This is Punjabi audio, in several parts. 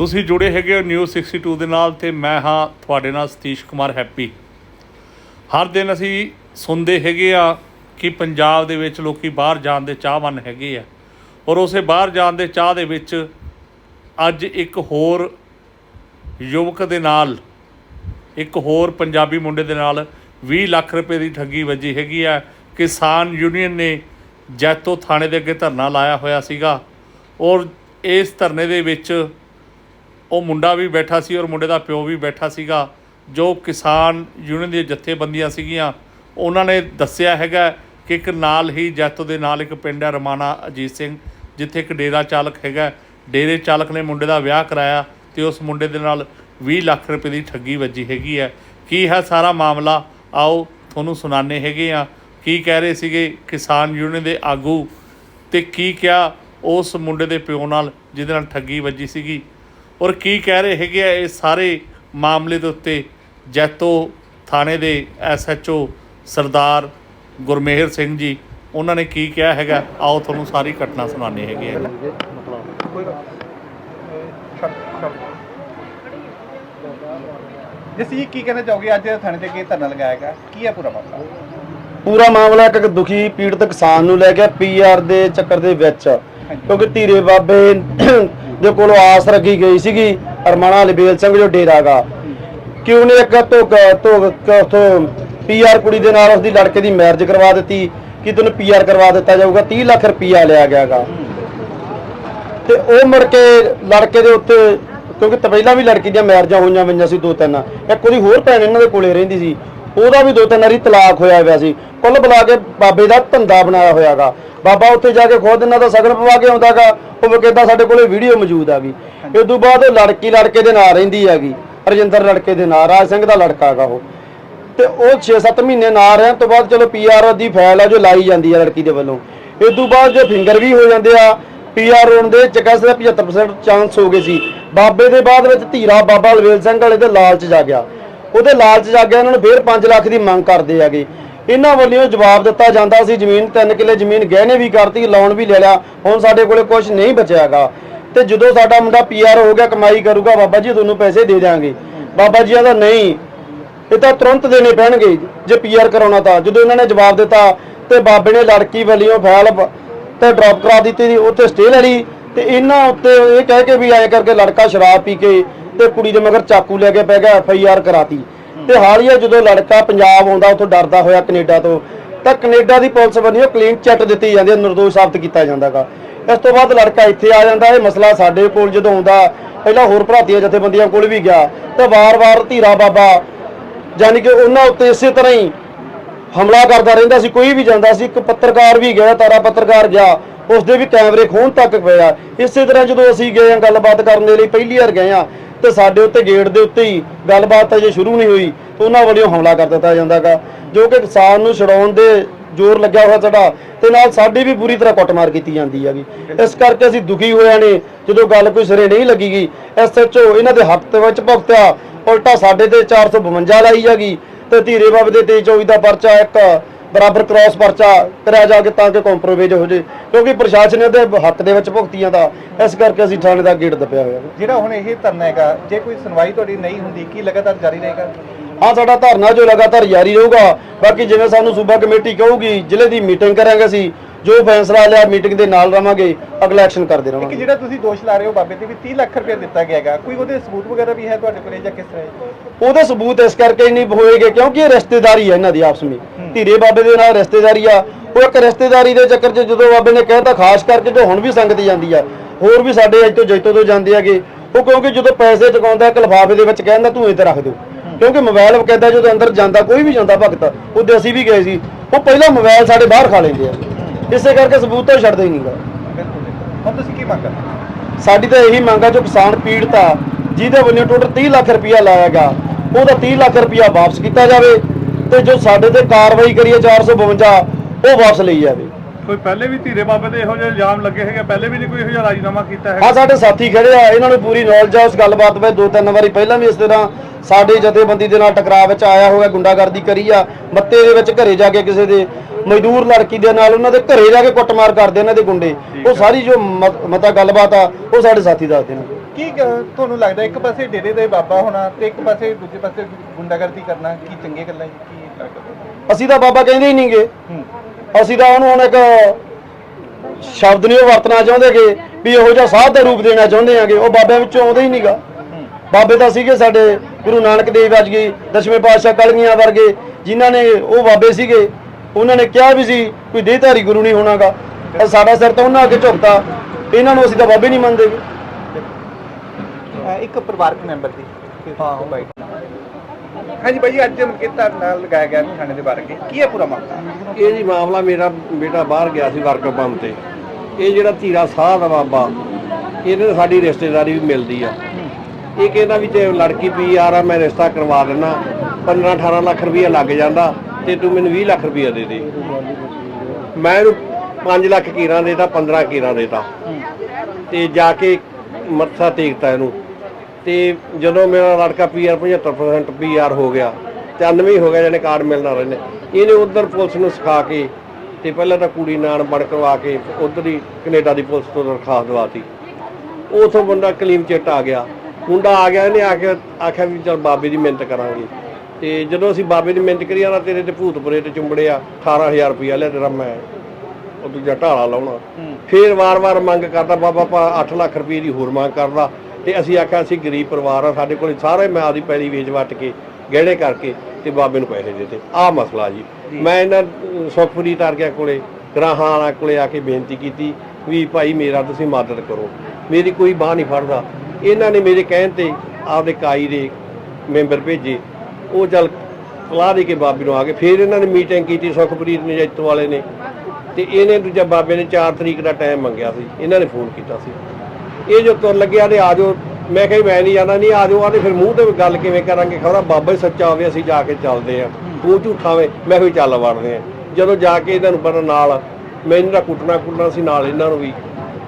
ਤੁਸੀਂ ਜੁੜੇ ਹੈਗੇ ਹੋ ਨਿਊਜ਼ 62 ਦੇ ਨਾਲ ਤੇ ਮੈਂ ਹਾਂ ਤੁਹਾਡੇ ਨਾਲ ਸਤੀਸ਼ ਕੁਮਾਰ ਹੈਪੀ। ਹਰ ਦਿਨ ਅਸੀਂ ਸੁਣਦੇ ਹੈਗੇ ਆ ਕਿ ਪੰਜਾਬ ਦੇ ਵਿੱਚ ਲੋਕੀ ਬਾਹਰ ਜਾਣ ਦੇ ਚਾਹਵਾਨ ਹੈਗੇ ਆ ਔਰ ਉਸੇ ਬਾਹਰ ਜਾਣ ਦੇ ਚਾਹ ਦੇ ਵਿੱਚ ਅੱਜ ਇੱਕ ਹੋਰ ਯੁਵਕ ਦੇ ਨਾਲ, ਇੱਕ ਹੋਰ ਪੰਜਾਬੀ ਮੁੰਡੇ ਦੇ ਨਾਲ 20 ਲੱਖ ਰੁਪਏ ਦੀ ਠੱਗੀ ਵੱਜੀ ਹੈਗੀ ਆ। ਕਿਸਾਨ ਯੂਨੀਅਨ ਨੇ ਜੈਤੋ ਥਾਣੇ ਦੇ ਅੱਗੇ ਧਰਨਾ ਲਾਇਆ ਹੋਇਆ ਸੀਗਾ ਔਰ ਇਸ ਧਰਨੇ ਦੇ ਵਿੱਚ ਉਹ ਮੁੰਡਾ ਵੀ ਬੈਠਾ ਸੀ ਔਰ ਮੁੰਡੇ ਦਾ ਪਿਓ ਵੀ ਬੈਠਾ ਸੀਗਾ, ਜੋ ਕਿਸਾਨ ਯੂਨੀਅਨ ਦੀਆਂ ਜਥੇਬੰਦੀਆਂ ਸੀਗੀਆਂ, ਉਹਨਾਂ ਨੇ ਦੱਸਿਆ ਹੈਗਾ ਕਿ ਇੱਕ ਨਾਲ ਹੀ ਜੈਤੋ ਦੇ ਨਾਲ ਇੱਕ ਪਿੰਡ ਹੈ ਰਮਾਣਾ ਅਜੀਤ ਸਿੰਘ, ਜਿੱਥੇ ਇੱਕ ਡੇਰਾ ਚਾਲਕ ਹੈਗਾ। ਡੇਰੇ ਚਾਲਕ ਨੇ ਮੁੰਡੇ ਦਾ ਵਿਆਹ ਕਰਾਇਆ ਤੇ ਉਸ ਮੁੰਡੇ ਦੇ ਨਾਲ 20 ਲੱਖ ਰੁਪਏ ਦੀ ਠੱਗੀ ਵੱਜੀ ਹੈਗੀ ਹੈ। ਕੀ ਹੈ ਸਾਰਾ ਮਾਮਲਾ? ਆਓ ਤੁਹਾਨੂੰ ਸੁਣਾਣੇ ਹੈਗੇ ਆ ਕੀ ਕਹਿ ਰਹੇ ਸੀਗੇ ਕਿਸਾਨ ਯੂਨੀਅਨ ਦੇ ਆਗੂ ਤੇ ਕੀ ਕਿਹਾ ਉਸ ਮੁੰਡੇ ਦੇ ਪਿਓ ਨਾਲ, ਜਿਹਦੇ ਨਾਲ ਠੱਗੀ ਵੱਜੀ ਸੀਗੀ? ਔਰ ਕੀ ਕਹਿ ਰਹੇ ਹੈਗੇ ਆ ਇਹ ਸਾਰੇ ਮਾਮਲੇ ਦੇ ਉੱਤੇ ਜੈਤੋ ਥਾਣੇ ਦੇ ਐਸਐਚਓ ਸਰਦਾਰ ਗੁਰਮੇਹਰ ਸਿੰਘ ਜੀ ਉਹਨਾਂ ਨੇ ਕੀ ਕਿਹਾ ਹੈਗਾ? ਆਓ ਤੁਹਾਨੂੰ ਸਾਰੀ ਘਟਨਾ ਸੁਣਾਉਂਦੇ ਹੈਗੇ ਆ। ਜਿਸ ਜੀ ਕੀ ਕਹਿਣਾ ਚਾਹੋਗੇ ਅੱਜ ਥਾਣੇ ਤੇ ਕੀ ਧਰਨਾ ਲਗਾਇਆ ਗਿਆ ਕੀ ਹੈ ਪੂਰਾ ਮਾਮਲਾ? ਪੂਰਾ ਮਾਮਲਾ ਇੱਕ ਦੁਖੀ ਪੀੜਤ ਕਿਸਾਨ ਨੂੰ ਲੈ ਕੇ ਪੀਆਰ ਦੇ ਚੱਕਰ ਦੇ ਵਿੱਚ ਕਿਉਂਕਿ ਧੀਰੇ ਬਾਬੇ ਦੇ ਕੋਲੋਂ ਆਸ ਰੱਖੀ ਗਈ ਸੀਗੀ ਅਰਮਾਣਾ ਲਬੇਲ ਸਿੰਘ ਜੋ ਡੇਰਾਗਾ ਕਿ ਉਹਨੇ ਇੱਕ ਧੋਕ ਧੋਕ ਉਥੋਂ ਪੀਆਰ ਕੁੜੀ ਦੇ ਨਾਲ ਉਸਦੀ ਲੜਕੇ ਦੀ ਮੈਰਿਜ ਕਰਵਾ ਦਿੱਤੀ, ਕਿ ਤੈਨੂੰ ਪੀਆਰ ਕਰਵਾ ਦਿੱਤਾ ਜਾਊਗਾ 30 ਲੱਖ ਰੁਪਈਆ ਲਿਆ ਗਿਆਗਾ ਤੇ ਉਹ ਮੁੜ ਕੇ ਲੜਕੇ ਦੇ ਉੱਤੇ, ਕਿਉਂਕਿ ਪਹਿਲਾਂ ਵੀ ਲੜਕੀ ਦੀਆਂ ਮੈਰਿਜਾਂ ਹੋਈਆਂ ਹੋਈਆਂ ਸੀ ਦੋ ਤਿੰਨ। ਇੱਕ ਉਹਦੀ ਹੋਰ ਭੈਣ ਇਹਨਾਂ ਦੇ ਕੋਲੇ ਰਹਿੰਦੀ ਸੀ, ਉਹਦਾ ਵੀ ਦੋ ਤਿੰਨ ਵਾਰੀ ਤਲਾਕ ਹੋਇਆ ਹੋਇਆ ਸੀ। ਕੁੱਲ ਬੁਲਾ ਕੇ ਬਾਬੇ ਦਾ ਧੰਦਾ ਬਣਾਇਆ ਹੋਇਆਗਾ। ਬਾਬਾ ਉੱਥੇ ਜਾ ਕੇ ਖੁਦ ਇਹਨਾਂ ਦਾ ਸਗਨ ਪਵਾ ਕੇ ਆਉਂਦਾਗਾ, ਉਹ ਬਕਾਇਦਾ ਸਾਡੇ ਕੋਲੇ ਵੀਡੀਓ ਮੌਜੂਦ ਆ ਇਸ ਤੋਂ ਬਾਅਦ ਉਹ ਲੜਕੀ ਲੜਕੇ ਦੇ ਨਾਲ ਰਹਿੰਦੀ ਹੈਗੀ ਰਜਿੰਦਰ ਲੜਕੇ ਦੇ ਨਾਲ ਰਾਜ ਸਿੰਘ ਦਾ ਲੜਕਾ ਹੈਗਾ ਉਹ। ਤੇ ਉਹ 6-7 ਮਹੀਨੇ ਨਾ ਰਹਿਣ ਤੋਂ ਬਾਅਦ ਚਲੋ ਪੀਆਰ ਦੀ ਫਾਈਲ ਆ ਜੋ ਲਾਈ ਜਾਂਦੀ ਆ ਲੜਕੀ ਦੇ ਵੱਲੋਂ। ਇਸ ਤੋਂ ਬਾਅਦ ਜੋ ਫਿੰਗਰ ਵੀ ਹੋ ਜਾਂਦੇ ਆ ਪੀਆਰ ਹੋਣ ਦੇ ਚ ਕਹਿੰਦੇ 75% ਚਾਂਸ ਹੋ ਗਏ ਸੀ। ਬਾਬੇ ਦੇ ਬਾਅਦ ਵਿੱਚ ਧੀਰਾ ਬਾਬਾ ਲਵੇਲ ਸਿੰਘ ਵਾਲੇ ਦੇ ਲਾਲਚ ਜਾ ਗਿਆ। ਉਹਦੇ ਲਾਲਚ ਜਾ ਗਿਆ, ਇਹਨਾਂ ਨੂੰ ਫੇਰ 5 ਲੱਖ ਦੀ ਮੰਗ ਕਰਦੇ ਹੈਗੇ। ਇਹਨਾਂ ਵੱਲੋਂ ਜਵਾਬ ਦਿੱਤਾ ਜਾਂਦਾ ਸੀ ਜ਼ਮੀਨ ਤਿੰਨ ਕਿੱਲੇ ਜ਼ਮੀਨ ਗਹਿਣੇ ਵੀ ਕਰਤੀ ਲੋਨ ਵੀ ਲੈ ਲਿਆ। ਹੁਣ ਸਾਡੇ ਕੋਲੇ ਕੁਝ ਨਹੀਂ ਬਚਿਆਗਾ ਤੇ ਜਦੋਂ ਸਾਡਾ ਮੁੰਡਾ ਪੀਆਰ ਹੋ ਗਿਆ ਕਮਾਈ ਕਰੂਗਾ ਬਾਬਾ ਜੀ ਤੁਹਾਨੂੰ ਪੈਸੇ ਦੇ ਦਿਆਂਗੇ। ਬਾਬਾ ਜੀ ਕਹਿੰਦਾ ਨਹੀਂ ਇਹ ਤਾਂ ਤੁਰੰਤ ਦੇਣੇ ਪੈਣਗੇ ਜੇ ਪੀਆਰ ਕਰਾਉਣਾ ਤਾਂ। ਜਦੋਂ ਇਹਨਾਂ ਨੇ ਜਵਾਬ ਦਿੱਤਾ ਤੇ ਬਾਬੇ ਨੇ ਲੜਕੀ ਵੱਲੋਂ ਫਾਈਲ ਤੇ ਡ੍ਰੌਪ ਕਰਾ ਦਿੱਤੀ ਸੀ, ਉੱਥੇ ਸਟੇ ਲੈ ਲਈ। ਤੇ ਇਹਨਾਂ ਉੱਤੇ ਇਹ ਕਹਿ ਕੇ ਵੀ ਆਏ ਕਰਕੇ ਲੜਕਾ ਸ਼ਰਾਬ ਪੀ ਕੇ ਤੇ ਕੁੜੀ ਦੇ ਮਗਰ ਚਾਕੂ ਲੈ ਕੇ ਪੈ ਗਿਆ ਐਫ ਆਈ ਆਰ ਕਰਾਤੀ। ਤੇ ਹਾਲੀਆ ਜਦੋਂ ਲੜਕਾ ਪੰਜਾਬ ਆਉਂਦਾ, ਉੱਥੋਂ ਡਰਦਾ ਹੋਇਆ ਕੈਨੇਡਾ ਤੋਂ, ਤਾਂ ਕੈਨੇਡਾ ਦੀ ਪੁਲਿਸ ਵੱਲੋਂ ਕਲੀਨ ਚਿੱਟ ਦਿੱਤੀ ਜਾਂਦੀ ਹੈ, ਨਿਰਦੋਸ਼ ਸਾਬਤ ਕੀਤਾ ਜਾਂਦਾਗਾ। ਇਸ ਤੋਂ ਬਾਅਦ ਲੜਕਾ ਇੱਥੇ ਆ ਜਾਂਦਾ, ਇਹ ਮਸਲਾ ਸਾਡੇ ਕੋਲ ਜਦੋਂ ਆਉਂਦਾ, ਪਹਿਲਾਂ ਹੋਰ ਭਰਾਤੀਆਂ ਜਥੇਬੰਦੀਆਂ ਕੋਲ ਵੀ ਗਿਆ, ਤਾਂ ਵਾਰ-ਵਾਰ ਧੀਰਾ ਬਾਬਾ ਯਾਨੀ ਕਿ ਉਹਨਾਂ ਉੱਤੇ ਇਸੇ ਤਰ੍ਹਾਂ ਹੀ ਹਮਲਾ ਕਰਦਾ ਰਹਿੰਦਾ ਸੀ, ਕੋਈ ਵੀ ਜਾਂਦਾ ਸੀ, ਇੱਕ ਪੱਤਰਕਾਰ ਵੀ ਗਿਆ, ਤਾਰਾ ਪੱਤਰਕਾਰ ਗਿਆ ਉਸ ਦੇ ਵੀ ਕੈਮਰੇ ਖੋਣ ਤੱਕ ਪਿਆ। ਇਸੇ ਤਰ੍ਹਾਂ ਜਦੋਂ ਅਸੀਂ ਗਏ ਆ ਗੱਲਬਾਤ ਕਰਨ ਦੇ ਲਈ, ਪਹਿਲੀ ਵਾਰ ਗਏ ਆ ਤੇ ਸਾਡੇ ਉੱਤੇ ਗੇਟ ਦੇ ਉੱਤੇ ਹੀ ਗੱਲਬਾਤ ਅਜੇ ਸ਼ੁਰੂ ਨਹੀਂ ਹੋਈ ਉਹਨਾਂ ਵੱਲੋਂ ਹਮਲਾ ਕਰ ਦਿੱਤਾ ਜਾਂਦਾਗਾ, ਜੋ ਕਿ ਕਿਸਾਨ ਨੂੰ ਛਡਾਉਣ ਦੇ ਜ਼ੋਰ ਲੱਗਿਆ ਹੋਇਆ ਸਾਡਾ, ਤੇ ਨਾਲ ਸਾਡੀ ਵੀ ਬੁਰੀ ਤਰ੍ਹਾਂ ਕੁੱਟਮਾਰ ਕੀਤੀ ਜਾਂਦੀ ਹੈਗੀ। ਇਸ ਕਰਕੇ ਅਸੀਂ ਦੁਖੀ ਹੋਇਆ ਨੇ, ਜਦੋਂ ਗੱਲ ਕੋਈ ਸਿਰੇ ਨਹੀਂ ਲੱਗੀ ਲੱਗੀਗੀ ਐਸਐਚਓ ਇਹਨਾਂ ਦੇ ਹੱਕ ਵਿੱਚ ਭੁਗਤਿਆ, ਉਲਟਾ ਸਾਡੇ ਤੇ 452 ਲਾਈ ਹੈਗੀ, ਤੇ ਧੀਰੇ ਬਾਬੇ ਦੇ 23 ਦਾ ਪਰਚਾ ਇੱਕ ਬਰਾਬਰ ਕ੍ਰਾਸ ਪਰਚਾ ਕਰਿਆ ਜਾ ਕੇ ਤਾਂ ਕਿ ਕੰਪਰੋਮਾਈਜ਼ ਹੋ ਜੇ ਕਿਉਂਕਿ ਪ੍ਰਸ਼ਾਸਨ ਦੇ ਹੱਕ ਦੇ ਵਿੱਚ ਭੁਗਤੀਆਂ ਦਾ ਇਸ ਕਰਕੇ ਅਸੀਂ ਥਾਣੇ ਦਾ ਗੇਟ ਦੱਬਿਆ ਹੋਇਆ। ਜਿਹੜਾ ਹੁਣ ਇਹ ਧਰਨਾ ਹੈਗਾ ਜੇ ਕੋਈ ਸੁਣਵਾਈ ਤੁਹਾਡੀ ਨਹੀਂ ਹੁੰਦੀ ਕੀ ਲਗਾਤਾਰ ਜਾਰੀ ਰਹੇਗਾ? ਹਾਂ ਸਾਡਾ ਧਰਨਾ ਜੋ ਲਗਾਤਾਰ ਜਾਰੀ ਰਹੂਗਾ ਬਾਕੀ ਜਿਵੇਂ ਸਾਨੂੰ ਸੂਬਾ ਕਮੇਟੀ ਕਹੂਗੀ ਜ਼ਿਲ੍ਹੇ ਦੀ ਮੀਟਿੰਗ ਕਰਾਂਗੇ ਅਸੀਂ ਜੋ ਫੈਸਲਾ ਲਿਆ ਮੀਟਿੰਗ ਦੇ ਨਾਲ ਰਵਾਂਗੇ ਅਗਲਾ ਐਕਸ਼ਨ ਕਰਦੇ ਇੱਕ ਰਵਾਂਗੇ। ਜਿਹੜਾ ਤੁਸੀਂ ਦੋਸ਼ ਲਾ ਰਹੇ ਹੋ ਬਾਬੇ ਤੇ ਵੀ 30 ਲੱਖ ਰੁਪਏ ਦਿੱਤਾ ਗਿਆ ਹੈਗਾ ਕੋਈ ਉਹਦੇ ਸਬੂਤ ਵਗੈਰਾ ਵੀ ਹੈ ਤੁਹਾਡੇ ਕੋਲੇ ਜਾਂ ਕਿਸ ਤਰ੍ਹਾਂ ਹੈ? ਉਹਦੇ ਸਬੂਤ ਇਸ ਕਰਕੇ ਨਹੀਂ ਹੋਏਗੇ ਕਿਉਂਕਿ ਇਹ ਰਿਸ਼ਤੇਦਾਰੀ ਹੈ ਇਹਨਾਂ ਦੀ ਆਪਸ ਵਿੱਚ। ਧੀਰੇ ਬਾਬੇ ਦੇ ਨਾਲ ਰਿਸ਼ਤੇਦਾਰੀ ਆ। ਉਹ ਇੱਕ ਰਿਸ਼ਤੇਦਾਰੀ ਦੇ ਚੱਕਰ 'ਚ ਜਦੋਂ ਬਾਬੇ ਨੇ ਕਹਿਤਾ ਖਾਸ ਕਰਕੇ ਜੋ ਹੁਣ ਵੀ ਸੰਗਤ ਜਾਂਦੀ ਆ ਹੋਰ ਵੀ ਸਾਡੇ ਅੱਜ ਤੋਂ ਜੈਤੋ ਤੋਂ ਜਾਂਦੇ ਹੈਗੇ ਉਹ ਕਿਉਂਕਿ ਜਦੋਂ ਪੈਸੇ ਚੁਕਾਉਂਦਾ ਇੱਕ ਲਿਫਾਫੇ ਦੇ ਵਿੱਚ ਕਹਿੰਦਾ ਤੂੰ ਇੱਥੇ ਰੱਖ ਦਿਓ। ਕਿਉਂਕਿ ਮੋਬਾਈਲ ਵਕੈਦਾ ਜਦੋਂ ਅੰਦਰ ਜਾਂਦਾ ਕੋਈ ਵੀ ਜਾਂਦਾ ਭਗਤ ਉਹਦੇ ਅਸੀਂ ਵੀ ਗਏ ਸੀ ਉਹ ਪਹਿਲਾਂ ਮੋਬਾਈਲ ਸਾਡੇ ਬਾਹਰ ਖਾ ਲੈਂਦੇ ਆ। ਇਸੇ ਕਰਕੇ ਸਬੂਤ ਤਾਂ ਛੱਡਦੇ ਹੀ ਨਹੀਂਗਾ ਬਿਲਕੁਲ। ਹੁਣ ਤੁਸੀਂ ਕੀ ਮੰਗ ਕਰਦੇ ਸਾਡੀ ਤਾਂ ਇਹੀ ਮੰਗ ਆ ਜੋ ਕਿਸਾਨ ਪੀੜਤ ਆ ਜਿਹਦੇ ਵੱਲੋਂ ਟੋਟਲ 30 ਲੱਖ ਰੁਪਇਆ ਲਾਇਆ ਗਿਆ ਉਹਦਾ 30 ਲੱਖ ਰੁਪਇਆ ਵਾਪਸ ਕੀਤਾ ਜਾਵੇ ਤੇ ਜੋ ਸਾਡੇ ਤੇ ਕਾਰਵਾਈ ਕਰੀਏ 452 ਉਹ ਵਾਪਸ ਲਈ ਜਾਵੇ ਕੋਈ ਪਹਿਲੇ ਵੀ ਧੀਰੇ ਬਾਬੇ ਦੇ ਇਹੋ ਜਿਹੇ ਇਲਜ਼ਾਮ ਲੱਗੇ ਹੈਗੇ? ਪਹਿਲੇ ਵੀ ਨਹੀਂ ਕੋਈ ਇਹੋ ਜਿਹਾ ਰਾਜੀਨਾਮਾ ਕੀਤਾ ਆ ਸਾਡੇ ਸਾਥੀ ਖੜੇ ਆ ਇਹਨਾਂ ਨੂੰ ਪੂਰੀ ਨੌਲੇਜ ਆ ਉਸ ਗੱਲਬਾਤ ਵਿੱਚ ਦੋ ਤਿੰਨ ਵਾਰੀ ਪਹਿਲਾਂ ਵੀ ਇਸ ਤਰ੍ਹਾਂ ਸਾਡੇ ਜਥੇਬੰਦੀ ਦੇ ਨਾਲ ਟਕਰਾਅ ਵਿੱਚ ਆਇਆ ਹੋਇਆ ਗੁੰਡਾਗਰਦੀ ਕਰੀ ਆ ਮੱਤੇ ਦੇ ਵਿੱਚ ਘਰੇ ਜਾ ਕੇ ਕਿਸੇ ਦੇ ਮਜ਼ਦੂਰ ਲੜਕੀ ਦੇ ਨਾਲ ਉਹਨਾਂ ਦੇ ਘਰੇ ਜਾ ਕੇ ਕੁੱਟਮਾਰ ਕਰਦੇ ਇਹਨਾਂ ਦੇ ਗੁੰਡੇ। ਉਹ ਸਾਰੀ ਜੋ ਮਤ- ਗੱਲਬਾਤ ਆ ਉਹ ਸਾਡੇ ਸਾਥੀ ਦੱਸਦੇ ਨੇ। ਕੀ ਤੁਹਾਨੂੰ ਲੱਗਦਾ ਇੱਕ ਪਾਸੇ ਡੇਰੇ ਦੇ ਬਾਬਾ ਹੋਣਾ ਤੇ ਇੱਕ ਪਾਸੇ ਦੂਜੇ ਪਾਸੇ ਗੁੰਡਾਗਰਦੀ ਕਰਨਾ ਕੀ ਚੰਗੇ ਗੱਲਾਂ ਕੀ ਲੱਗਦਾ ਅਸੀਂ ਤਾਂ ਬਾਬਾ ਕਹਿੰਦੇ ਹੀ ਨਹੀਂਗੇ ਹੂੰ। ਅਸੀਂ ਤਾਂ ਉਹਨੂੰ ਹੁਣ ਇੱਕ ਸ਼ਬਦ ਨਹੀਂ ਉਹ ਵਰਤਣਾ ਚਾਹੁੰਦੇ ਕਿ ਵੀ ਇਹੋ ਜਿਹਾ ਸਾਧ ਦਾ ਰੂਪ ਦੇਣਾ ਚਾਹੁੰਦੇ ਆਗੇ। ਉਹ ਬਾਬਿਆਂ ਵਿੱਚੋਂ ਆਉਂਦਾ ਹੀ ਨਹੀਂਗਾ ਬਾਬੇ ਤਾਂ ਸੀਗੇ ਸਾਡੇ ਗੁਰੂ ਨਾਨਕ ਦੇਵ ਕੀ ਦਸ਼ਵੇਂ ਪਾਤਸ਼ਾਹ ਕਲਗੀਆਂ ਵਰਗੇ ਜਿਨ੍ਹਾਂ ਨੇ ਉਹ ਬਾਬੇ ਸੀਗੇ। ਉਹਨਾਂ ਨੇ ਕਿਹਾ ਵੀ ਸੀ ਕੋਈ ਦੇਹਧਾਰੀ ਗੁਰੂ ਨਹੀਂ ਹੋਣਾਗਾ। ਸਾਡਾ ਸਿਰ ਤਾਂ ਉਹਨਾਂ ਅੱਗੇ ਝੁਕਤਾ। ਇਹਨਾਂ ਨੂੰ ਅਸੀਂ ਤਾਂ ਬਾਬੇ ਨਹੀਂ ਮੰਨਦੇ। ਇੱਕ ਪਰਿਵਾਰਕ ਮੈਂਬਰ ਦੀ ਹਾਂ। ਬਾਈ ਹਾਂਜੀ ਬਾਈ ਅੱਜ ਮਕੇਤਾ ਨਾਲ ਲਗਾਇਆ ਗਿਆ ਥਾਣੇ ਦੇ ਬਾਰੇ। ਕੀ ਹੈ ਪੂਰਾ ਮਾਮਲਾ? ਇਹ ਜੀ ਮਾਮਲਾ ਮੇਰਾ ਬੇਟਾ ਬਾਹਰ ਗਿਆ ਸੀ ਵਰਕ ਪੰਪ ਤੇ। ਇਹ ਜਿਹੜਾ ਧੀਰਾ ਸਾਹ ਦਾ ਬਾਬਾ, ਇਹਦੇ ਸਾਡੀ ਰਿਸ਼ਤੇਦਾਰੀ ਵੀ ਮਿਲਦੀ ਆ। ਇਹ ਕਹਿੰਦਾ ਵੀ ਜੇ ਲੜਕੀ ਪੀ ਆ ਮੈਂ ਰਿਸ਼ਤਾ ਕਰਵਾ ਦਿੰਦਾ 15 18 ਲੱਖ ਰੁਪਈਆ ਲੱਗ ਜਾਂਦਾ ਤੇ ਤੂੰ ਮੈਨੂੰ 20 ਲੱਖ ਰੁਪਈਆ ਦੇ ਦੇ। ਮੈਂ ਇਹਨੂੰ 5 ਲੱਖ ਕੀਰਾਂ ਦੇਤਾ 15 ਕੀਰਾਂ ਦੇਤਾ। ਤੇ ਜਾ ਕੇ ਮੱਥਾ ਟੇਕਤਾ ਇਹਨੂੰ। ਤੇ ਜਦੋਂ ਮੇਰਾ ਲੜਕਾ ਪੀਆਰ 75% ਪੀਆਰ ਹੋ ਗਿਆ 93 ਹੋ ਗਿਆ ਜਾਨੇ ਕਾਰਡ ਮਿਲਣਾ ਰਹਿੰਦੇ ਇਹਨੇ ਉਧਰ ਪੁਲਿਸ ਨੂੰ ਸਿਖਾ ਕੇ ਤੇ ਪਹਿਲਾਂ ਤਾਂ ਕੁੜੀ ਨਾਲ ਬਣ ਕਰਵਾ ਕੇ ਉਧਰ ਹੀ ਕੈਨੇਡਾ ਦੀ ਪੁਲਿਸ ਤੋਂ ਦਰਖਾਸਤ ਦਵਾਤੀ। ਉਥੋਂ ਬੰਦਾ ਕਲੀਮ ਚਿੱਟ ਆ ਗਿਆ। ਮੁੰਡਾ ਆ ਗਿਆ ਇਹਨੇ ਆ ਕੇ ਆਖਿਆ ਵੀ ਚਲ ਬਾਬੇ ਦੀ ਮਿਹਨਤ ਕਰਾਂਗੇ। ਤੇ ਜਦੋਂ ਅਸੀਂ ਬਾਬੇ ਦੀ ਮਿਹਨਤ ਕਰੀ ਨਾ ਤੇਰੇ ਤੇ ਭੂਤਪੁਰੇ ਤੇ ਚੁੰਬੜਿਆ 18000 ਰੁਪਇਆ ਲਿਆ ਤੇਰਾ ਮੈਂ ਉਹ ਦੂਜਾ ਢਾਲਾ ਲਾਉਣਾ। ਫੇਰ ਵਾਰ-ਵਾਰ ਮੰਗ ਕਰਦਾ ਬਾਬਾ ਪਾ 8 ਲੱਖ ਰੁਪਏ ਦੀ ਹੋਰ ਮੰਗ ਕਰਦਾ। ਤੇ ਅਸੀਂ ਆਖਿਆ ਅਸੀਂ ਗਰੀਬ ਪਰਿਵਾਰ ਆ ਸਾਡੇ ਕੋਲ ਸਾਰੇ ਮੈਂ ਆਦੀ ਪੈਲੀ ਵੇਚ ਵੱਟ ਕੇ ਗਹਿਣੇ ਕਰਕੇ ਤੇ ਬਾਬੇ ਨੂੰ ਪੈਸੇ ਦਿੱਤੇ। ਆਹ ਮਸਲਾ ਜੀ। ਮੈਂ ਇਹਨਾਂ ਅਹ, ਸੁਖਪੁਰੀ ਤਾਰਕਿਆਂ ਕੋਲੇ ਗਰਾਹਾਂ ਵਾਲਾ ਕੋਲੇ ਆ ਕੇ ਬੇਨਤੀ ਕੀਤੀ ਵੀ ਭਾਈ ਮੇਰਾ ਤੁਸੀਂ ਮਦਦ ਕਰੋ। ਮੇਰੀ ਕੋਈ ਬਾਹ ਨਹੀਂ ਫੜਦਾ। ਇਹਨਾਂ ਨੇ ਮੇਰੇ ਕਹਿਣ ਤੇ ਆਪਦੇ ਕਾਈ ਦੇ ਮੈਂਬਰ ਭੇਜੇ। ਉਹ ਚੱਲ ਸਲਾਹ ਦੇ ਕੇ ਬਾਬੇ ਨੂੰ ਆ ਗਏ। ਫਿਰ ਇਹਨਾਂ ਨੇ ਮੀਟਿੰਗ ਕੀਤੀ ਸੁਖਪ੍ਰੀਤ ਨੇ ਜੈਤੋ ਵਾਲੇ ਨੇ। ਤੇ ਇਹਨੇ ਦੂਜਾ ਬਾਬੇ ਨੇ 4 ਤਰੀਕ ਦਾ ਟਾਈਮ ਮੰਗਿਆ ਸੀ। ਇਹਨਾਂ ਨੇ ਫੋਨ ਕੀਤਾ ਸੀ। ਇਹ ਜੋ ਤੁਰ ਲੱਗਿਆ ਤੇ ਆ ਜਾਓ। ਮੈਂ ਕਿਹਾ ਜੀ ਮੈਂ ਨਹੀਂ ਜਾਣਾ ਨਹੀਂ ਆ ਜਾਓ। ਆਦੇ ਫਿਰ ਮੂੰਹ ਤੇ ਗੱਲ ਕਿਵੇਂ ਕਰਾਂਗੇ? ਖਬਰ ਬਾਬਾ ਹੀ ਸੱਚਾ ਹੋਵੇ ਅਸੀਂ ਜਾ ਕੇ ਚੱਲਦੇ ਆ ਤੂੰ ਝੂਠਾ ਵੇ ਮੈਂ ਵੀ ਚੱਲ ਵੜਦੇ ਆ ਜਦੋਂ ਜਾ ਕੇ ਇਹਨਾਂ ਨੂੰ ਪਤਾ ਨਾਲ ਮੈਂ ਇਹਨਾਂ ਦਾ ਕੁੱਟਣਾ ਕੁੱਟਣਾ ਸੀ ਨਾਲ ਇਹਨਾਂ ਨੂੰ ਵੀ।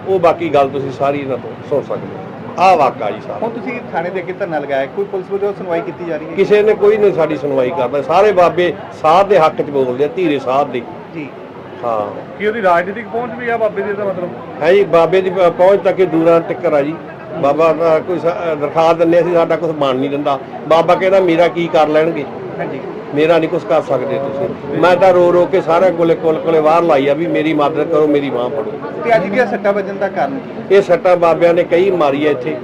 ਉਹ ਬਾਕੀ ਗੱਲ ਤੁਸੀਂ ਸਾਰੀ ਇਹਨਾਂ ਤੋਂ ਸੁਣ ਸਕਦੇ ਆਹ ਵਾਕਾ ਜੀ ਸਾਰਾ। ਹੁਣ ਤੁਸੀਂ ਥਾਣੇ ਦੇ ਅੱਗੇ ਧਰਨਾ ਲਗਾਇਆ। ਕੋਈ ਪੁਲਿਸ ਵੱਲੋਂ ਸੁਣਵਾਈ ਕੀਤੀ ਜਾ ਰਹੀ ਹੈ? ਕਿਸੇ ਨੇ ਕੋਈ ਨਹੀਂ ਸਾਡੀ ਸੁਣਵਾਈ ਕਰਦਾ। ਸਾਰੇ ਬਾਬੇ ਸਾਧ ਦੇ ਹੱਕ 'ਚ ਬੋਲਦੇ ਆ ਧੀਰੇ ਸਾਧ ਦੇ। ਜੀ। ਹਾਂ। ਕੀ ਉਹਦੀ ਰਾਜਨੀਤਿਕ ਪਹੁੰਚ ਵੀ ਆ ਬਾਬੇ ਦੀ ਦਾ ਮਤਲਬ? ਹੈ ਜੀ ਬਾਬੇ ਦੀ ਪ- ਪਹੁੰਚ ਤੱਕ ਹੀ ਦੂਰਾਂ ਟਿੱਕਰ ਆ ਜੀ। ਬਾਬਾ ਦਾ ਕੋਈ ਸ- ਦਰਖਾਸਤ ਦਿੰਦੇ ਅਸੀਂ ਸਾਡਾ ਕੁਝ ਮੰਨ ਨਹੀਂ ਦਿੰਦਾ। ਬਾਬਾ ਕਹਿੰਦਾ ਮੇਰਾ ਕੀ ਕਰ ਲੈਣਗੇ? ਹਾਂਜੀ। ਮੇਰਾ ਨਹੀਂ ਕੁਝ ਕਰ ਸਕਦੇ ਤੁਸੀਂ। ਮੈਂ ਤਾਂ ਰੋ ਰੋ ਕੇ ਸਾਰਿਆਂ ਕੋਲੇ ਕੋਲ ਕੋਲੇ ਬਾਹਰ ਲਾਈ ਆ ਵੀ ਮੇਰੀ ਮਦਦ ਕਰੋ ਮੇਰੀ ਬਾਹ ਫੜੋ ਤੇ ਅੱਜ ਦੀਆਂ ਸੱਟਾਂ ਵੱਜਣ ਦਾ ਕਾਰਨ? ਕੀ ਇਹ ਸੱਟਾਂ ਬਾਬਿਆਂ ਨੇ ਕਈ ਮਾਰੀ ਆ ਇੱਥੇ।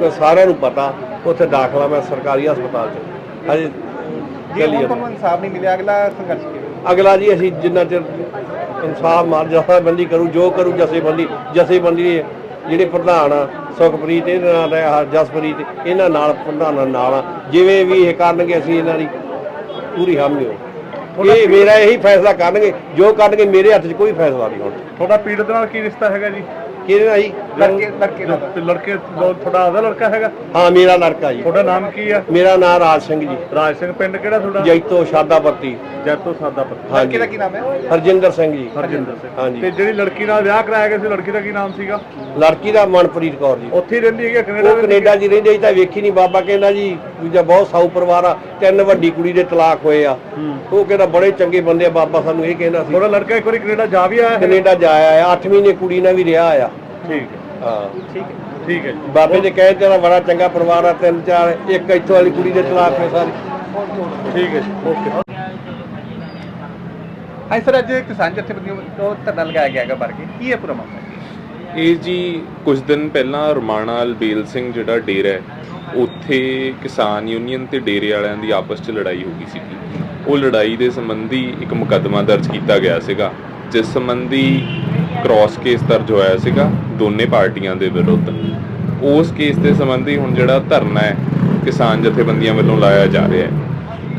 ਤੇ ਸਾਰਿਆਂ ਨੂੰ ਪਤਾ ਉੱਥੇ ਦਾਖਲਾ ਮੈਂ ਸਰਕਾਰੀ ਹਸਪਤਾਲ 'ਚ। ਹਜੇ ਜੇ ਚੱਲੀ ਹੁਣ ਜਾਂਦਾ ਤੁਹਾਨੂੰ ਇਨਸਾਫ ਨਹੀਂ ਮਿਲਿਆ ਅਗਲਾ ਸੰਘਰਸ਼ ਕੀ ਅਗਲਾ ਜੀ ਅਸੀਂ ਜਿੰਨਾ ਚਿਰ ਇਨਸਾਫ ਮਾਰ ਜਥੇਬੰਦੀ ਕਰੂ ਜੋ ਕਰੂ ਜਥੇਬੰਦੀ ਜਥੇਬੰਦੀ ਜਿਹੜੇ ਪ੍ਰਧਾਨ ਆ ਸੁਖਪ੍ਰੀਤ ਇਹਦੇ ਨਾਲ ਜਸਪ੍ਰੀਤ ਇਹਨਾਂ ਨਾਲ ਪ੍ਰਧਾਨਾਂ ਨਾਲ ਆ। ਜਿਵੇਂ ਵੀ ਇਹ ਕਰਨਗੇ ਅਸੀਂ ਇਹਨਾਂ ਦੀ ਪੂਰੀ ਹਾਮੀ ਹੋ ਇਹ ਮੇਰਾ ਇਹੀ ਫੈਸਲਾ ਕਰਨਗੇ ਜੋ ਕਰਨਗੇ ਮੇਰੇ ਹੱਥ 'ਚ ਕੋਈ ਫੈਸਲਾ ਨਹੀਂ ਹੁਣ। ਤੁਹਾਡਾ ਪੀੜਤ ਨਾਲ ਕੀ ਰਿਸ਼ਤਾ ਹੈਗਾ ਜੀ? ਕਿਹਦੇ ਨਾਲ ਜੀ? ਲੜਕੇ ਲੜਕੇ ਦਾ। ਤੇ ਲੜਕੇ ਦੋ- ਤੁਹਾਡਾ ਆਦਾ ਲੜਕਾ ਹੈਗਾ? ਹਾਂ ਮੇਰਾ ਲੜਕਾ ਜੀ। ਤੁਹਾਡਾ ਨਾਮ ਕੀ ਆ? ਮੇਰਾ ਨਾਮ ਰਾਜ ਸਿੰਘ ਜੀ। ਰਾਜ ਸਿੰਘ ਪਿੰਡ ਕਿਹੜਾ ਤੁਹਾਡਾ? ਜੈਤੋ ਸ਼ਾਦਾਪੱਤੀ। ਜੈਤੋ ਸਾਦਾ ਪੱਤੀ ਲੜਕੇ ਹਾਂਜੀ ਦਾ ਕੀ ਨਾਮ ਹੈ? ਹਰਜਿੰਦਰ ਸਿੰਘ ਜੀ। ਹਰਜਿੰਦਰ ਸਿੰਘ। ਹਾਂਜੀ। ਤੇ ਜਿਹੜੀ ਲੜਕੀ ਨਾਲ ਵਿਆਹ ਕਰਾਇਆ ਗਿਆ ਸੀ ਲੜਕੀ ਦਾ ਕੀ ਨਾਮ ਸੀਗਾ? ਲੜਕੀ ਦਾ ਮਨਪ੍ਰੀਤ ਕੌਰ ਜੀ। ਉੱਥੇ ਹੀ ਰਹਿੰਦੀ ਹੈਗੀ ਕੈਨੇਡਾ ਉਹ ਕੈਨੇਡਾ ਜੀ ਰਹਿੰਦੇ ਜੀ ਤਾਂ ਵੇਖੀ ਨਹੀਂ ਬਾਬਾ ਕਹਿੰਦਾ ਜੀ ਦੂਜਾ ਬਹੁਤ ਸਾਊ ਪਰਿਵਾਰ ਆ ਤਿੰਨ ਵੱਡੀ ਕੁੜੀ ਦੇ ਤਲਾਕ ਹੋਏ ਆ। ਉਹ ਕਹਿੰਦਾ ਬੜੇ ਚੰਗੇ ਬੰਦੇ ਆ ਬਾਬਾ ਸਾਨੂੰ ਇਹ ਕਹਿੰਦਾ ਸੀ। ਤੁਹਾਡਾ ਲੜਕਾ ਇੱਕ ਵਾਰੀ ਕੈਨੇਡਾ ਜਾ ਵੀ ਆਇਆ ਕੈਨੇਡਾ ਜਾਇਆ ਆ 8 ਮਹੀਨੇ ਕੁੜੀ ਨਾਲ ਵੀ ਰਿਹਾ ਆ। ਠੀਕ ਹੈ। ਹਾਂ ਠੀਕ ਹੈ। ਠੀਕ ਹੈ ਜੀ ਬਾਬੇ ਦੇ ਕਹੇ ਤੇਰਾ ਬੜਾ ਚੰਗਾ ਪਰਿਵਾਰ ਆ ਤਿੰਨ ਚਾਰ ਇੱਕ ਇੱਥੋਂ ਵਾਲੀ ਕੁੜੀ ਦੇ ਤਲਾਕ ਹੋਏ ਸਾਰੇ। ਠੀਕ ਹੈ ਜੀ ਓਕੇ। ਹਾਂ ਸਰ ਅੱਜ ਕਿਸਾਨ ਜਥੇਬੰਦੀਆਂ ਤੋਂ ਧਰਨਾ ਲਗਾਇਆ ਗਿਆ ਹੈਗਾ ਬਾਰੇ ਕੀ ਹੈ ਪੂਰਾ ਮਾਮਲਾ ਇਹ ਜੀ ਕੁਝ ਦਿਨ ਪਹਿਲਾਂ ਰਮਾਣਾ ਅਲਬੇਲ ਸਿੰਘ ਜਿਹੜਾ ਡੇਰਾ ਹੈ ਉੱਥੇ ਕਿਸਾਨ ਯੂਨੀਅਨ ਤੇ ਡੇਰੇ ਵਾਲਿਆਂ ਦੀ ਆਪਸ 'ਚ ਲੜਾਈ ਹੋ ਗਈ ਸੀ ਉਹ ਲੜਾਈ ਦੇ ਸੰਬੰਧੀ ਇੱਕ ਮੁਕੱਦਮਾ ਦਰਜ ਕੀਤਾ ਗਿਆ ਸੀਗਾ ਜਿਸ ਸੰਬੰਧੀ ਕ੍ਰਾਸ ਕੇਸ ਦਰਜ ਹੋਇਆ ਸੀਗਾ ਦੋਨੇ ਪਾਰਟੀਆਂ ਦੇ ਵਿਰੁੱਧ। ਉਸ ਕੇਸ ਦੇ ਸੰਬੰਧੀ ਹੁਣ ਜਿਹੜਾ ਧਰਨਾ ਹੈ, ਕਿਸਾਨ ਜਥੇਬੰਦੀਆਂ ਵੱਲੋਂ ਲਾਇਆ ਜਾ ਰਿਹਾ ਹੈ।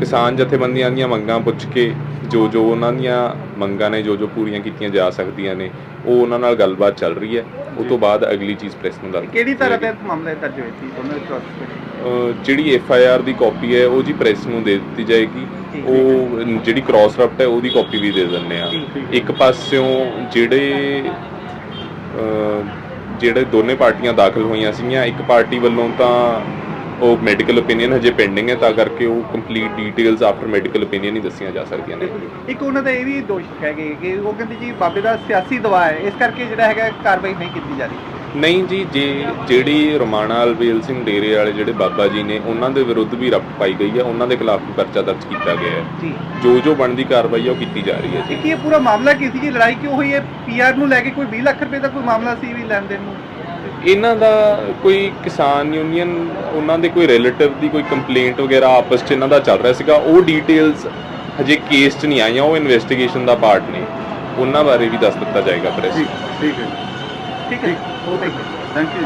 ਕਿਸਾਨ ਜਥੇਬੰਦੀਆਂ ਦੀਆਂ ਮੰਗਾਂ ਪੁੱਛ ਕੇ ਜੋ ਜੋ ਉਹਨਾਂ ਦੀਆਂ ਮੰਗਾਂ ਨੇ ਜੋ ਜੋ ਪੂਰੀਆਂ ਕੀਤੀਆਂ ਜਾ ਸਕਦੀਆਂ ਨੇ ਉਹ ਉਹਨਾਂ ਨਾਲ ਗੱਲਬਾਤ ਚੱਲ ਰਹੀ ਹੈ। ਉਹ ਤੋਂ ਬਾਅਦ ਅਗਲੀ ਚੀਜ਼ ਪ੍ਰੈਸ ਨੂੰ ਦੱਸ ਕਿਹੜੀ ਤਰ੍ਹਾਂ ਦੇ ਮਾਮਲੇ ਦਰਜ ਹੋਏ ਸੀ? ਦੋਨੋਂ ਵਿੱਚ ਜਿਹੜੀ ਐਫ ਆਈ ਆਰ ਦੀ ਕਾਪੀ ਹੈ ਉਹ ਜੀ ਪ੍ਰੈਸ ਨੂੰ ਦੇ ਦਿੱਤੀ ਜਾਏਗੀ। ਉਹ ਜਿਹੜੀ ਕ੍ਰਾਸ ਰਫਟ ਹੈ ਉਹਦੀ ਕਾਪੀ ਵੀ ਦੇ ਦਿੰਨੇ ਆ। ਇੱਕ ਪਾਸਿਓਂ ਜਿਹੜੇ ਜਿਹੜੇ ਦੋਨੇ ਪਾਰਟੀਆਂ ਦਾਖਲ ਹੋਈਆਂ ਸੀਗੀਆਂ ਇੱਕ ਪਾਰਟੀ ਵੱਲੋਂ ਤਾਂ ਉਹ ਮੈਡੀਕਲ ਓਪੀਨੀਅਨ ਹਜੇ ਪੈਂਡਿੰਗ ਹੈ ਤਾਂ ਕਰਕੇ ਉਹ complete details after medical opinion ਹੀ ਦੱਸੀਆਂ ਜਾ ਸਕਦੀਆਂ ਨੇ। ਇੱਕ ਉਹਨਾਂ ਦਾ ਇਹ ਵੀ ਦੋਸ਼ ਹੈਗੇ ਕਿ ਉਹ ਕਹਿੰਦੇ ਜੀ ਬਾਬੇ ਦਾ ਸਿਆਸੀ ਦਬਾਅ ਹੈ ਇਸ ਕਰਕੇ ਜਿਹੜਾ ਹੈਗਾ ਕਾਰਵਾਈ ਨਹੀਂ ਕੀਤੀ ਜਾ ਰਹੀ। ਨਹੀਂ ਜੀ ਜੇ ਜਿਹੜੀ ਰੋਮਾਣਾ ਅਲਵੇਲ ਸਿੰਘ ਡੇਰੇ ਵਾਲੇ ਜਿਹੜੇ ਬਾਬਾ ਜੀ ਨੇ ਉਹਨਾਂ ਦੇ ਵਿਰੁੱਧ ਵੀ ਰਫਟ ਪਾਈ ਗਈ ਹੈ ਉਹਨਾਂ ਦੇ ਖਿਲਾਫ ਵੀ ਪਰਚਾ ਦਰਜ ਕੀਤਾ ਗਿਆ ਹੈ। ਜੀ। ਜੋ ਜੋ ਬਣਦੀ ਕਾਰਵਾਈ ਹੈ ਉਹ ਕੀਤੀ ਜਾ ਰਹੀ ਹੈ ਜੀ। ਇੱਕ ਇਹ ਪੂਰਾ ਮਾਮਲਾ ਕੀ ਸੀ ਜੀ? ਲੜਾਈ ਕਿਉਂ ਹੋਈ ਹੈ? ਪੀਆਰ ਨੂੰ ਲੈ ਕੇ ਕੋਈ 20 ਲੱਖ ਰੁਪਏ ਦਾ ਕੋਈ ਮਾਮਲਾ ਸੀ ਵੀ ਲੈਣ ਦੇਣ ਨੂੰ? ਇਹਨਾਂ ਦਾ ਕੋਈ ਕਿਸਾਨ ਯੂਨੀਅਨ ਉਹਨਾਂ ਦੇ ਕੋਈ ਰਿਲੇਟਿਵ ਦੀ ਕੋਈ ਕੰਪਲੇਂਟ ਵਗੈਰਾ ਆਪਸ 'ਚ ਇਹਨਾਂ ਦਾ ਚੱਲ ਰਿਹਾ ਸੀਗਾ ਉਹ ਡੀਟੇਲਸ ਹਜੇ ਕੇਸ 'ਚ ਨਹੀਂ ਆਈਆਂ ਉਹ ਇਨਵੈਸਟੀਗੇਸ਼ਨ ਦਾ ਪਾਰਟ ਨੇ। ਉਹਨਾਂ ਬਾਰੇ ਵੀ ਦੱਸ ਦਿੱਤਾ ਜਾਏਗਾ ਪ੍ਰੈਸ ਠੀਕ ਹੈ ਠੀਕ ਹੈ। Thank you